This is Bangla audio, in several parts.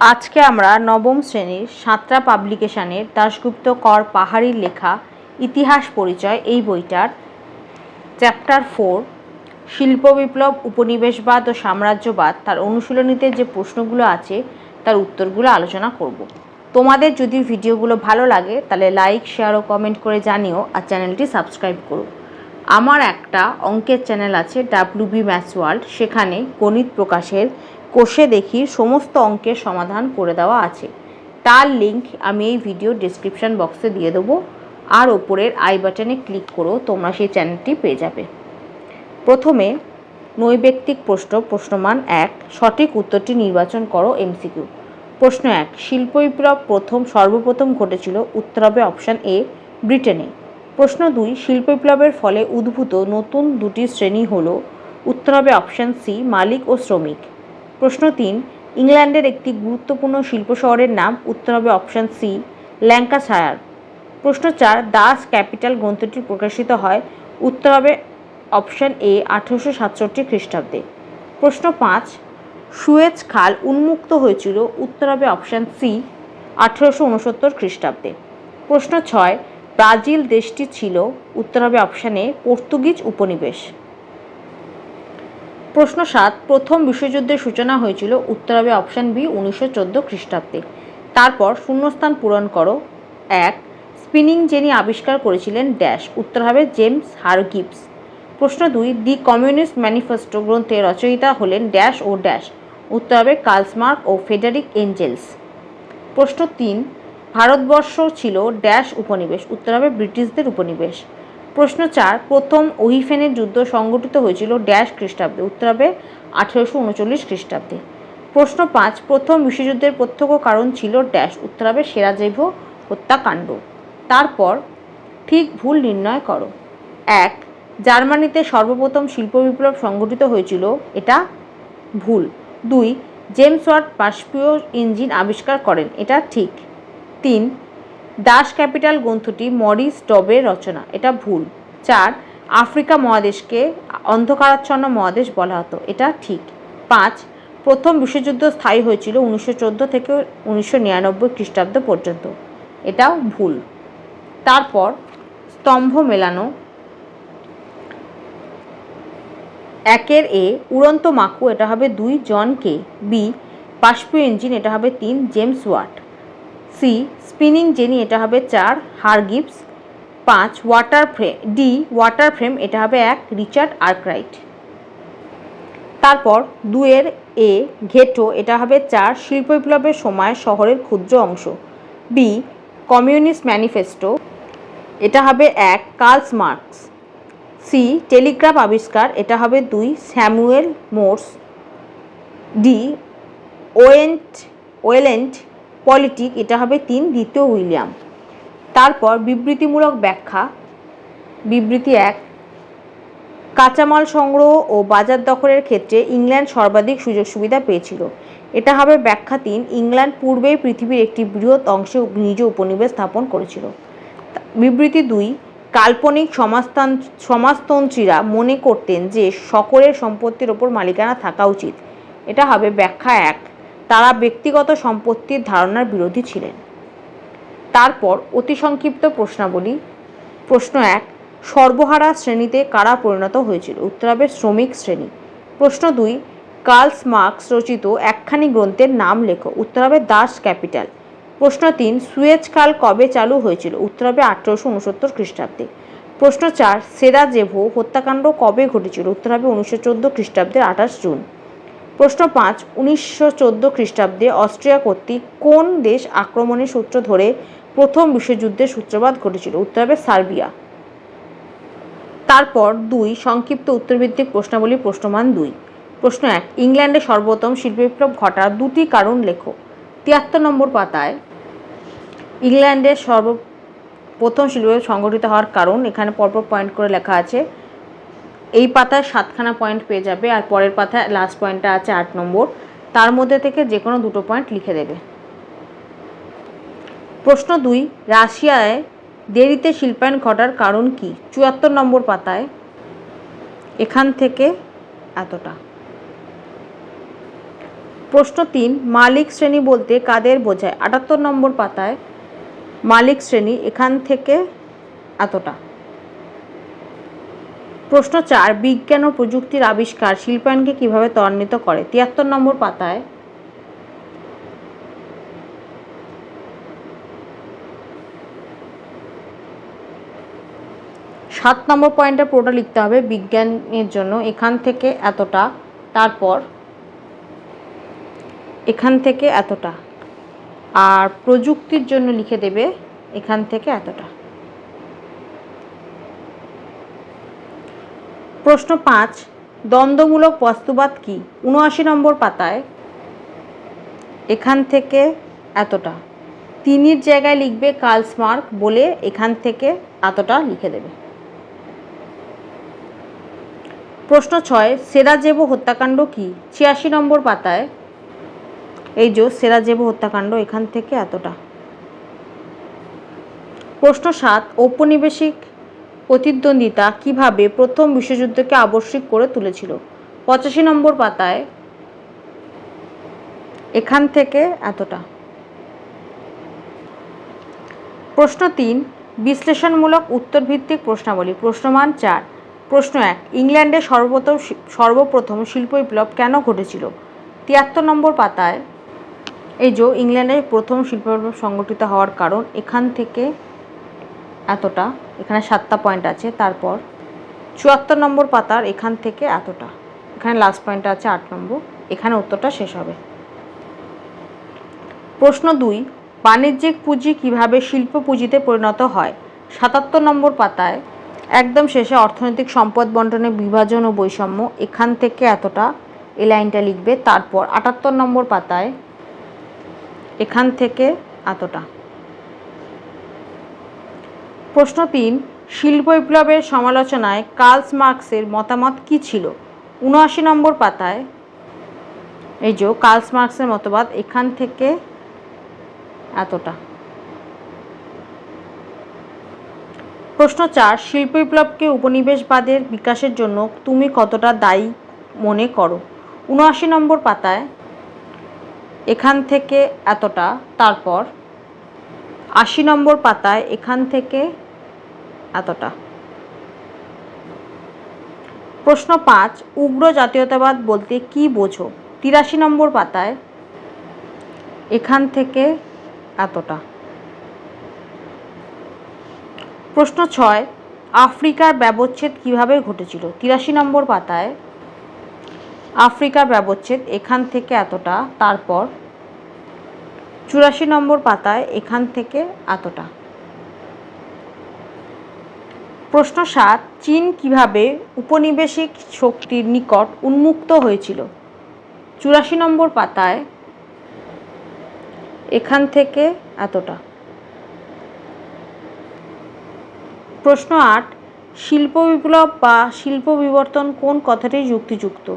আজকে আমরা নবম শ্রেণির সাঁতরা পাবলিকেশনের দাশগুপ্ত কর পাহাড়ির লেখা ইতিহাস পরিচয় এই বইটার চ্যাপ্টার ফোর, শিল্প বিপ্লব, উপনিবেশবাদ ও সাম্রাজ্যবাদ তার অনুশীলনীতে যে প্রশ্নগুলো আছে তার উত্তরগুলো আলোচনা করব। তোমাদের যদি ভিডিওগুলো ভালো লাগে তাহলে লাইক, শেয়ার ও কমেন্ট করে জানিও আর চ্যানেলটি সাবস্ক্রাইব করো। আমার একটা অঙ্কের চ্যানেল আছে ডাব্লিউ বি ম্যাথস ওয়ার্ল্ড, সেখানে গণিত প্রকাশের কোষে দেখি সমস্ত অঙ্কের সমাধান করে দেওয়া আছে। তার লিংক আমি এই ভিডিও ডিসক্রিপশন বক্সে দিয়ে দেবো। আর ওপরের আই বাটনে ক্লিক করো, তোমরা সেই চ্যানেলটি পেয়ে যাবে। প্রথমে নৈবেক্তিক প্রশ্ন, প্রশ্নমান এক, সঠিক উত্তরটি নির্বাচন করো এমসিকিউ প্রশ্ন এক, শিল্প বিপ্লব প্রথম, সর্বপ্রথম ঘটেছিল উত্তর হবে অপশান এ ব্রিটেনে প্রশ্ন দুই, শিল্প বিপ্লবের ফলে উদ্ভূত নতুন দুটি শ্রেণি হল উত্তর হবে অপশান সি মালিক ও শ্রমিক। প্রশ্ন তিন, ইংল্যান্ডের একটি গুরুত্বপূর্ণ শিল্প শহরের নাম উত্তর হবে অপশান সি, ল্যাঙ্কাশায়ার। প্রশ্ন চার, দাস ক্যাপিটাল গ্রন্থটি প্রকাশিত হয় উত্তর হবে অপশান এ, আঠেরোশো সাতষট্টি খ্রিস্টাব্দে। প্রশ্ন পাঁচ, সুয়েজ খাল উন্মুক্ত হয়েছিল উত্তর হবে অপশান সি, আঠেরোশো উনসত্তর খ্রিস্টাব্দে। প্রশ্ন ছয়, ব্রাজিল দেশটি ছিল উত্তর হবে অপশান পর্তুগিজ উপনিবেশ। প্রশ্ন সাত, প্রথম বিশ্বযুদ্ধের সূচনা হয়েছিল উত্তর হবে অপশান বি, উনিশশো চোদ্দ খ্রিস্টাব্দে। তারপর শূন্যস্থান পূরণ করো। এক, স্পিনিং জেনি আবিষ্কার করেছিলেন ড্যাশ উত্তর হবে জেমস হারগিবস প্রশ্ন দুই, দি কমিউনিস্ট ম্যানিফেস্টো গ্রন্থের রচয়িতা হলেন ড্যাশ ও ড্যাশ উত্তর হবে কার্লসমার্ক ও ফেডারিক এঞ্জেলস। প্রশ্ন তিন, ভারতবর্ষ ছিল ড্যাশ উপনিবেশ উত্তর হবে ব্রিটিশদের উপনিবেশ। প্রশ্ন চার, প্রথম ওহিফেনের যুদ্ধ সংগঠিত হয়েছিল ড্যাশ খ্রিস্টাব্দে উত্তর হবে আঠেরোশো উনচল্লিশ খ্রিস্টাব্দে। প্রশ্ন পাঁচ, প্রথম বিশ্বযুদ্ধের প্রত্যক্ষ কারণ ছিল ড্যাশ উত্তর হবে সেরাজেভো হত্যাকাণ্ড। তারপর ঠিক ভুল নির্ণয় করো। এক, জার্মানিতে সর্বপ্রথম শিল্প বিপ্লব সংগঠিত হয়েছিল, এটা ভুল। দুই, জেমস ওয়াট বাষ্পীয় ইঞ্জিন আবিষ্কার করেন, এটা ঠিক। তিন দাস ক্যাপিটাল গ্রন্থটি মরিস ডবের রচনা। এটা ভুল। চার, আফ্রিকা মহাদেশকে অন্ধকারাচ্ছন্ন মহাদেশ বলা হতো। এটা ঠিক। পাঁচ, প্রথম বিশ্বযুদ্ধ স্থায়ী হয়েছিল উনিশশো চোদ্দ থেকে উনিশশো নিরানব্বই খ্রিস্টাব্দ পর্যন্ত। এটাও ভুল। তারপর, স্তম্ভ মেলানো। একের এ, উড়ন্ত মাকু, এটা হবে দুই, জন কে। বি, বাষ্পীয় ইঞ্জিন, এটা হবে তিন, James Watt. C, spinning jenny, এটা হবে চার হারগিপস পাঁচ, water frame D, water frame, এটা হবে এক, রিচার্ড আর্করাইট। তারপর দুয়ের এ, ঘেটো, এটা হবে চার, শিল্প বিপ্লবের সময় শহরের ক্ষুদ্র অংশ। বি, কমিউনিস্ট ম্যানিফেস্টো, এটা হবে এক কার্লস মার্কস। সি, টেলিগ্রাফ আবিষ্কার, এটা হবে দুই, স্যামুয়েল মোর্স। ডি, ওয়েন্ট, ওয়েলেন্ট পলিটিক, এটা হবে তিন, দ্বিতীয় উইলিয়াম। তারপর বিবৃতিমূলক ব্যাখ্যা। বিবৃতি এক, কাঁচামাল সংগ্রহ ও বাজার দখলের ক্ষেত্রে ইংল্যান্ড সর্বাধিক সুযোগ সুবিধা পেয়েছিল। এটা হবে ব্যাখ্যা তিন, ইংল্যান্ড পূর্বেই পৃথিবীর একটি বৃহৎ অংশে নিজ উপনিবেশ স্থাপন করেছিল। বিবৃতি দুই, কাল্পনিক সমাজতান, সমাজতন্ত্রীরা মনে করতেন যে সকলের সম্পত্তির ওপর মালিকানা থাকা উচিত। এটা হবে ব্যাখ্যা এক। তারা ব্যক্তিগত সম্পত্তির ধারণার বিরোধী ছিলেন। তারপর অতি সংক্ষিপ্ত প্রশ্নাবলী। প্রশ্ন এক, সর্বহারা শ্রেণীতে কারা পরিণত হয়েছিল? উত্তর হবে শ্রমিক শ্রেণি। প্রশ্ন দুই, কার্লস মার্কস রচিত একখানি গ্রন্থের নাম লেখো। উত্তর হবে দাস ক্যাপিটাল। প্রশ্ন তিন, সুয়েজ খাল কবে চালু হয়েছিল? উত্তর হবে আঠেরোশো উনসত্তর খ্রিস্টাব্দে। প্রশ্ন চার, সেরা জেভো হত্যাকাণ্ড কবে ঘটেছিল? উত্তর হবে উনিশশো চোদ্দ খ্রিস্টাব্দের আঠাশ জুন। প্রশ্ন পাঁচ, উনিশশো চোদ্দ খ্রিস্টাব্দে অস্ট্রিয়া কর্তৃক কোন দেশ আক্রমণের সূত্র ধরে প্রথম বিশ্বযুদ্ধের সূত্রপাত ঘটেছিল? উত্তর হবে সার্বিয়া। তারপর দুই, সংক্ষিপ্ত উত্তরভিত্তিক প্রশ্নাবলী প্রশ্নমান দুই। প্রশ্ন এক, ইংল্যান্ডে সর্বোত্তম শিল্প বিপ্লব ঘটার দুটি কারণ লেখো। তিয়াত্তর নম্বর পাতায় ইংল্যান্ডের সর্ব, প্রথম শিল্প সংগঠিত হওয়ার কারণ, এখানে পরপর পয়েন্ট করে লেখা আছে। এই পাতায় সাতখানা পয়েন্ট পেয়ে যাবে আর পরের পাতায় লাস্ট পয়েন্টটা আছে আট নম্বর। তার মধ্যে থেকে যে কোনো দুটো পয়েন্ট লিখে দেবে। প্রশ্ন দুই, রাশিয়ায় দেরিতে শিল্পায়ন ঘটার কারণ কি? চুয়াত্তর নম্বর পাতায় এখান থেকে এতটা। প্রশ্ন তিন, মালিক শ্রেণি বলতে কাদের বোঝায়? আটাত্তর নম্বর পাতায় মালিক শ্রেণি এখান থেকে এতটা। প্রশ্ন চার, বিজ্ঞান ও প্রযুক্তির আবিষ্কার শিল্পায়নকে কীভাবে ত্বরান্বিত করে? তিয়াত্তর নম্বর পাতায়। সাত নম্বর পয়েন্টে পুরোটা লিখতে হবে, বিজ্ঞানের জন্য এখান থেকে এতটা, তারপর এখান থেকে এতটা। আর প্রযুক্তির জন্য লিখে দেবে এখান থেকে এতটা। প্রশ্ন পাঁচ, দ্বন্দ্বমূলক বস্তুবাদ কি? উনআশি নম্বর পাতায়। এখান থেকে এতটা। তিনির জায়গায় লিখবে কার্লসমার্ক বলে এখান থেকে এতটা লিখে দেবে। প্রশ্ন ছয়, সেরাজেবো হত্যাকাণ্ড কি? ছিয়াশি নম্বর পাতায়। এই যে সেরাজেবো হত্যাকাণ্ড, এখান থেকে এতটা। প্রশ্ন সাত, ঔপনিবেশিক প্রতিদ্বন্দ্বিতা কীভাবে প্রথম বিশ্বযুদ্ধকে আবশ্যিক করে তুলেছিল? পঁচাশি নম্বর পাতায়, এখান থেকে এতটা। প্রশ্ন তিন, বিশ্লেষণমূলক উত্তরভিত্তিক প্রশ্নাবলী। প্রশ্নমান চার, প্রশ্ন এক, ইংল্যান্ডে সর্বপ্রথম সর্বপ্রথম শিল্প বিপ্লব কেন ঘটেছিল? তিয়াত্তর নম্বর পাতায়, এই যে ইংল্যান্ডের প্রথম শিল্প বিপ্লব সংগঠিত হওয়ার কারণ, এখান থেকে এতটা, এখানে সাতটা পয়েন্ট আছে, তারপর চুয়াত্তর নম্বর পাতার এখান থেকে এতটা, এখানে লাস্ট পয়েন্ট আছে আট নম্বর, এখানে উত্তরটা শেষ হবে। প্রশ্ন দুই, বাণিজ্যিক পুঁজি কীভাবে শিল্প পুঁজিতে পরিণত হয়? সাতাত্তর নম্বর পাতায় একদম শেষে অর্থনৈতিক সম্পদ বন্টনের বিভাজন ও বৈষম্য, এখান থেকে এতটা, এই লাইনটা লিখবে, তারপর আটাত্তর নম্বর পাতায় এখান থেকে এতটা। প্রশ্ন তিন শিল্প বিপ্লবের সমালোচনায় কার্লস মার্কসের মতামত কী ছিল? উনআশি নম্বর পাতায়। এই যে কার্লস মার্কসের মতবাদ এখান থেকে এতটা। প্রশ্ন চার, শিল্প বিপ্লবকে উপনিবেশবাদের বিকাশের জন্য তুমি কতটা দায়ী মনে করো? উনআশি নম্বর পাতায়। এখান থেকে এতটা। তারপর আশি নম্বর পাতায় এখান থেকে এতটা। প্রশ্ন পাঁচ, উগ্র জাতীয়তাবাদ বলতে কি বোঝো? তিরাশি নম্বর পাতায়, এখান থেকে এতটা। প্রশ্ন ছয়, আফ্রিকার ব্যবচ্ছেদ কীভাবে ঘটেছিল? তিরাশি নম্বর পাতায়, আফ্রিকার ব্যবচ্ছেদ এখান থেকে এতটা, তারপর চুরাশি নম্বর পাতায়, এখান থেকে এতটা। প্রশ্ন সাত, চীন কীভাবে উপনিবেশিক শক্তির নিকট উন্মুক্ত হয়েছিল? চুরাশি নম্বর পাতায়, এখান থেকে এতটা। প্রশ্ন আট, শিল্প বিপ্লব বা শিল্প বিবর্তন কোন কথাটি যুক্তিযুক্ত?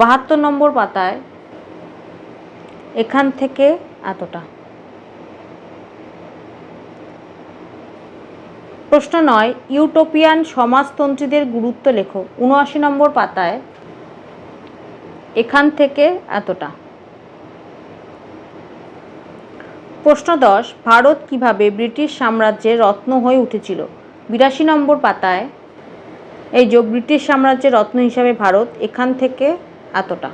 বাহাত্তর নম্বর পাতায়, এখান থেকে এতটা। প্রশ্ন নয়, ইউটোপিয়ান সমাজতন্ত্রীদের গুরুত্ব লেখো। উনআশি নম্বর পাতায়, এখান থেকে এতটা। প্রশ্ন দশ, ভারত কীভাবে ব্রিটিশ সাম্রাজ্যের রত্ন হয়ে উঠেছিল? বিরাশি নম্বর পাতায়, এই যে ব্রিটিশ সাম্রাজ্যের রত্ন হিসাবে ভারত, এখান থেকে এতটা।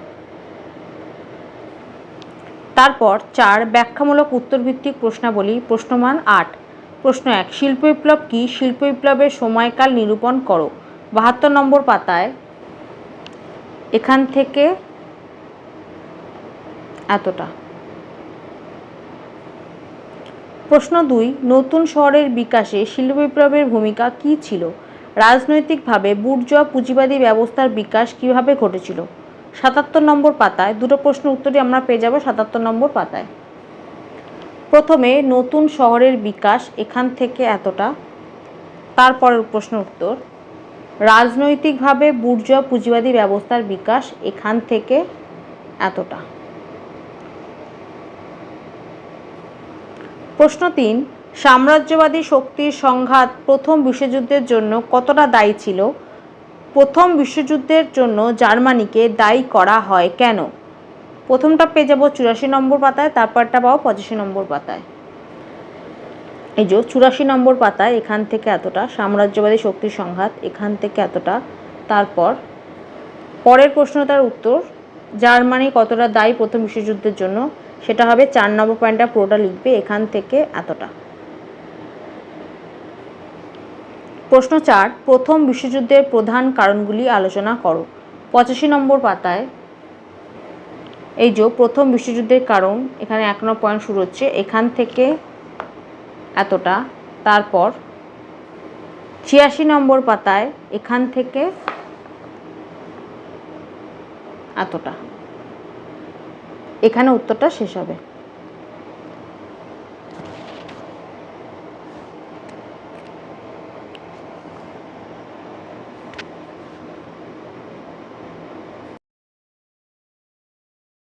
তারপর চার, ব্যাখ্যামূলক উত্তরভিত্তিক প্রশ্নাবলী, প্রশ্নমান আট। প্রশ্ন এক শিল্প বিপ্লব কি? শিল্প বিপ্লবের সময়কাল নিরূপণ করো। বাহাত্তর নম্বর পাতায় এখান থেকে এতটা। প্রশ্ন দুই, নতুন শহরের বিকাশে শিল্প বিপ্লবের ভূমিকা কী ছিল? রাজনৈতিকভাবে বুর্জোয়া পুঁজিবাদী ব্যবস্থার বিকাশ কীভাবে ঘটেছিল? সাতাত্তর নম্বর পাতায়, দুটো প্রশ্ন উত্তরই আমরা পেয়ে যাব সাতাত্তর নম্বর পাতায়। প্রথমে নতুন শহরের বিকাশ এখান থেকে এতটা? তারপরের প্রশ্ন উত্তর, রাজনৈতিকভাবে বুর্জোয়া পুঁজিবাদী ব্যবস্থার বিকাশ এখান থেকে এতটা? প্রশ্ন তিন, সাম্রাজ্যবাদী শক্তির সংঘাত প্রথম বিশ্বযুদ্ধের জন্য কতটা দায়ী ছিল? প্রথম বিশ্বযুদ্ধের জন্য জার্মানিকে দায়ী করা হয় কেন? প্রথমটা পেয়ে যাব চুরাশি নম্বর পাতায়, তারপরটা পাবো পঁচাশি নম্বর পাতায়। এই যে চুরাশি নম্বর পাতায় এখান থেকে এতটা, সাম্রাজ্যবাদী শক্তির সংঘাত এখান থেকে এতটা, তারপর পরের প্রশ্ন তার উত্তর, জার্মানি কতটা দায়ী প্রথম বিশ্বযুদ্ধের জন্য, সেটা হবে চার নম্বর পয়েন্টটা পুরোটা লিখবে এখান থেকে এতটা। প্রশ্ন চার, প্রথম বিশ্বযুদ্ধের প্রধান কারণগুলি আলোচনা করো। পঁচাশি নম্বর পাতায় এই যে প্রথম বিশ্বযুদ্ধের কারণ, এখানে এক নম্বর পয়েন্ট শুরু হচ্ছে, এখান থেকে এতটা, তারপর ছিয়াশি নম্বর পাতায় এখান থেকে এতটা। এখানে উত্তরটা শেষ হবে।